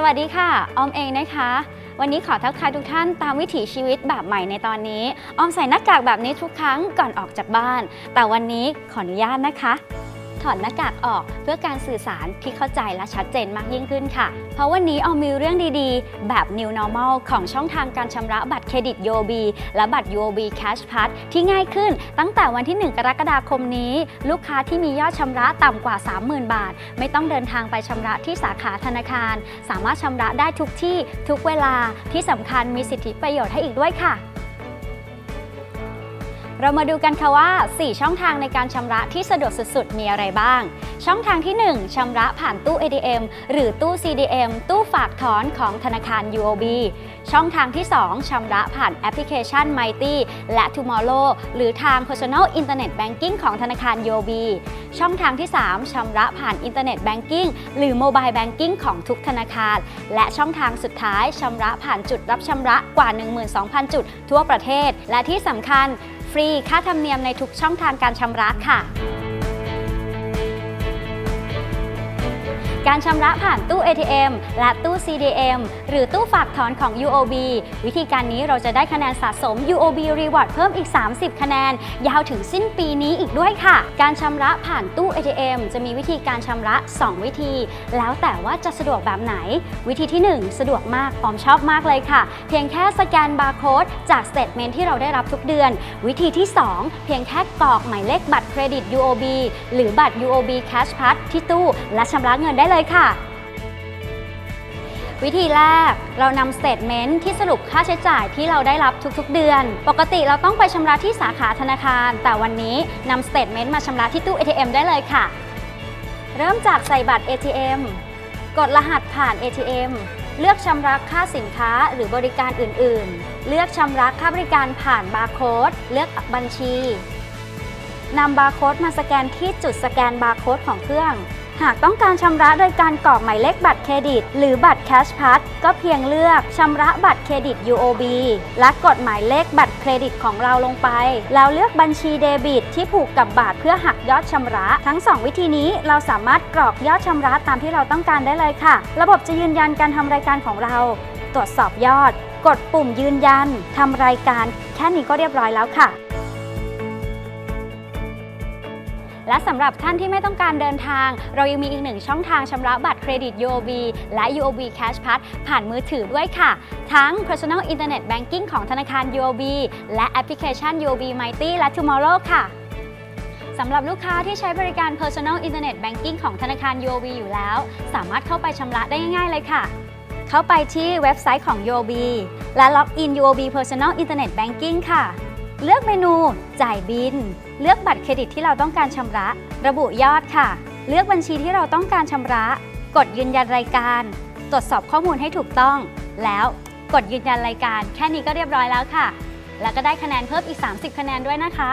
สวัสดีค่ะ ออมเองนะคะ วันนี้ขอทักทายทุกท่านตามวิถีชีวิตแบบใหม่ในตอนนี้ ออมใส่หน้ากากแบบนี้ทุกครั้งก่อนออกจากบ้าน แต่วันนี้ขออนุญาตนะคะ ถอดหน้ากากออก เพื่อการสื่อสารที่เข้าใจและชัดเจนมากยิ่งขึ้นค่ะ เพราะวันนี้ออมมีเรื่องดีๆ แบบ New Normal ของช่องทางการชำระบัตรเครดิต UOB และบัตร UOB Cash Pass ที่ง่ายขึ้น ตั้งแต่วันที่ 1 กรกฎาคมนี้ ลูกค้าที่มียอดชำระต่ำกว่า 30,000 บาท ไม่ต้องเดินทางไปชำระที่สาขาธนาคาร สามารถชำระได้ทุกที่ทุกเวลาที่สำคัญมีสิทธิประโยชน์ให้อีกด้วยค่ะ เรามาดูกันค่ะว่า 4 ช่องทางในการชำระที่สะดวกสุดๆ มีอะไรบ้าง ช่องทางที่ 1ชำระผ่านตู้ ATM หรือตู้ CDM ตู้ฝากถอนของธนาคาร UOB ช่องทางที่ 2ชำระผ่านแอปพลิเคชัน Mighty และ Tomorrow หรือทาง Personal Internet Banking ของธนาคาร UOB ช่องทางที่ 3ชำระผ่าน Internet Banking หรือ Mobile Banking ของทุกธนาคาร และช่องทางสุดท้ายชำระผ่านจุดรับชำระกว่า 12,000 จุดทั่วประเทศ และที่สำคัญ ฟรีค่าธรรมเนียมในทุกช่องทางการชำระค่ะ การชำระผ่านตู้ ATM และตู้ CDM หรือตู้ฝากถอนของ UOB วิธีการนี้เราจะได้คะแนนสะสม UOB Reward เพิ่มอีก 30 คะแนน ยาวถึงสิ้นปีนี้อีกด้วยค่ะ การชำระผ่านตู้ ATM จะมีวิธีการชำระ 2 วิธี แล้วแต่ว่าจะสะดวกแบบไหน วิธีที่ 1 สะดวกมากออมชอบมากเลยค่ะ เพียงแค่สแกนบาร์โค้ดจากสเตทเมนที่เราได้รับทุกเดือน วิธีที่ 2 เพียงแค่กรอกหมายเลขบัตรเครดิต UOB หรือบัตร UOB Cash Pass ที่ตู้ และชำระเงินได้เลยค่ะ วิธีแรกเรานำสเตทเมนต์ที่สรุปค่าใช้จ่ายที่เราได้รับทุกๆ เดือน ปกติเราต้องไปชำระที่สาขาธนาคาร แต่วันนี้นำสเตทเมนต์มาชำระที่ตู้ ATM ได้เลยค่ะ เริ่มจากใส่บัตร ATM กดรหัสผ่าน ATM เลือกชำระค่าสินค้าหรือบริการอื่นๆ เลือกชำระค่าบริการผ่านบาร์โค้ด เลือกบัญชีนำบาร์โค้ดมาสแกนที่จุดสแกนบาร์โค้ดของเครื่อง หากต้องการชำระโดยการกรอกหมายเลขบัตรเครดิต หรือบัตรแคชพัสก็เพียงเลือกชำระบัตรเครดิต UOB และกดหมายเลขบัตรเครดิตของเราลงไป แล้วเลือกบัญชีเดบิต ที่ผูกกับบาทเพื่อหักยอดชำระ ทั้ง 2 วิธีนี้เราสามารถกรอกยอดชำระตามที่เราต้องการได้เลยค่ะ ระบบจะยืนยันการทำรายการของเรา ตรวจสอบยอด กดปุ่มยืนยันทำรายการ แค่นี้ก็เรียบร้อยแล้วค่ะ และสำหรับท่านที่ไม่ต้องการเดินทาง เรายังมีอีกหนึ่งช่องทางชำระบัตรเครดิต UOB และ UOB Cash Pass ผ่านมือถือด้วยค่ะ ทั้ง Personal Internet Banking ของธนาคาร UOB และแอปพลิเคชัน UOB Mighty และ Tomorrow ค่ะสำหรับลูกค้าที่ใช้บริการ Personal Internet Banking ของธนาคาร UOB อยู่แล้ว สามารถเข้าไปชำระได้ง่ายๆเลยค่ะ เข้าไปที่เว็บไซต์ของ UOB และล็อกอิน UOB Personal Internet Banking ค่ะ เลือกเมนูจ่ายบิน เลือกบัตรเครดิตที่เราต้องการชำระ ระบุยอดค่ะ เลือกบัญชีที่เราต้องการชำระ กดยืนยันรายการ ตรวจสอบข้อมูลให้ถูกต้อง แล้วกดยืนยันรายการ แค่นี้ก็เรียบร้อยแล้วค่ะ แล้วก็ได้คะแนนเพิ่มอีก 30 คะแนนด้วยนะคะ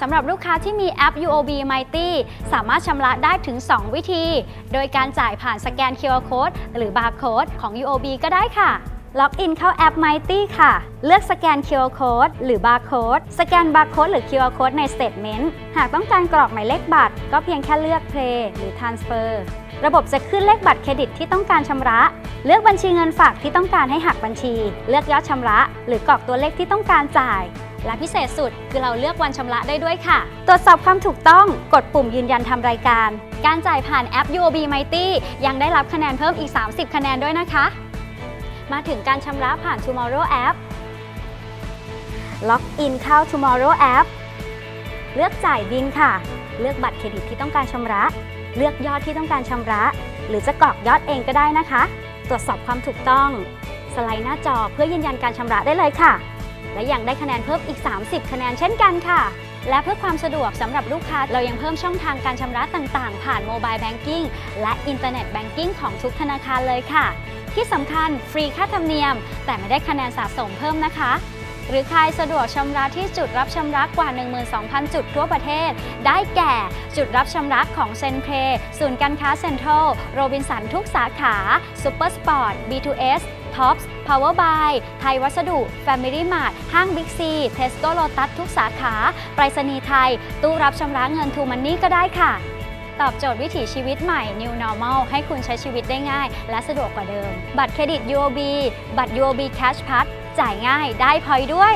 สำหรับลูกค้าที่มีแอป UOB Mighty สามารถชำระได้ถึง 2 วิธี โดยการจ่ายผ่านสแกน QR Code หรือ Barcode ของ UOB ก็ได้ค่ะ ล็อกอินเข้าแอป Mighty ค่ะ เลือกสแกน QR Code หรือ Barcode สแกน Barcode หรือ QR Code ใน Statement หากต้องการกรอกหมายเลขบัตร ก็เพียงแค่เลือก Pay หรือ Transfer ระบบจะขึ้นเลขบัตรเครดิตที่ต้องการชำระ เลือกบัญชีเงินฝากที่ต้องการให้หักบัญชี เลือกยอดชำระ หรือกรอกตัวเลขที่ต้องการจ่าย และพิเศษสุดคือเราเลือกวันชำระได้ด้วยค่ะ ตรวจสอบความถูกต้อง กดปุ่มยืนยันทำรายการ การจ่ายผ่านแอป UOB Mighty ยังได้รับคะแนนเพิ่มอีก 30 คะแนนด้วยนะคะ มาถึงการชำระผ่าน Tomorrow App ล็อกอินเข้า Tomorrow App เลือกจ่ายบินค่ะ เลือกบัตรเครดิตที่ต้องการชำระ เลือกยอดที่ต้องการชำระ หรือจะกรอกยอดเองก็ได้นะคะ ตรวจสอบความถูกต้อง สไลด์หน้าจอเพื่อยืนยันการชำระได้เลยค่ะ และยังได้คะแนนเพิ่มอีก 30 คะแนนเช่นกันค่ะ และเพื่อความสะดวกสำหรับลูกค้า เรายังเพิ่มช่องทางการชำระต่างๆ ผ่านโมบายแบงกิ้งและอินเทอร์เน็ตแบงกิ้งของทุกธนาคารเลยค่ะ ที่สำคัญฟรีค่าธรรมเนียม แต่ไม่ได้คะแนนสะสมเพิ่มนะคะ หรือใครสะดวกชำระที่จุดรับชำระกว่า 12,000 จุดทั่วประเทศ ได้แก่จุดรับชำระของเซนเพลศูนย์การค้าเซ็นทรัลโรบินสันทุกสาขาซูเปอร์สปอร์ต B2S Tops Power by ไทยวัสดุ Family Mart ห้าง Big C Tesco Lotus ทุกสาขา ไปรษณีย์ไทย ตู้รับชำระเงินทูมันนี่ก็ได้ค่ะ ตอบโจทย์วิถีชีวิตใหม่ New Normal ให้คุณใช้ชีวิตได้ง่าย และสะดวกกว่าเดิม บัตรเครดิต UOB บัตร UOB Cash Pass จ่ายง่ายได้พอยด้วย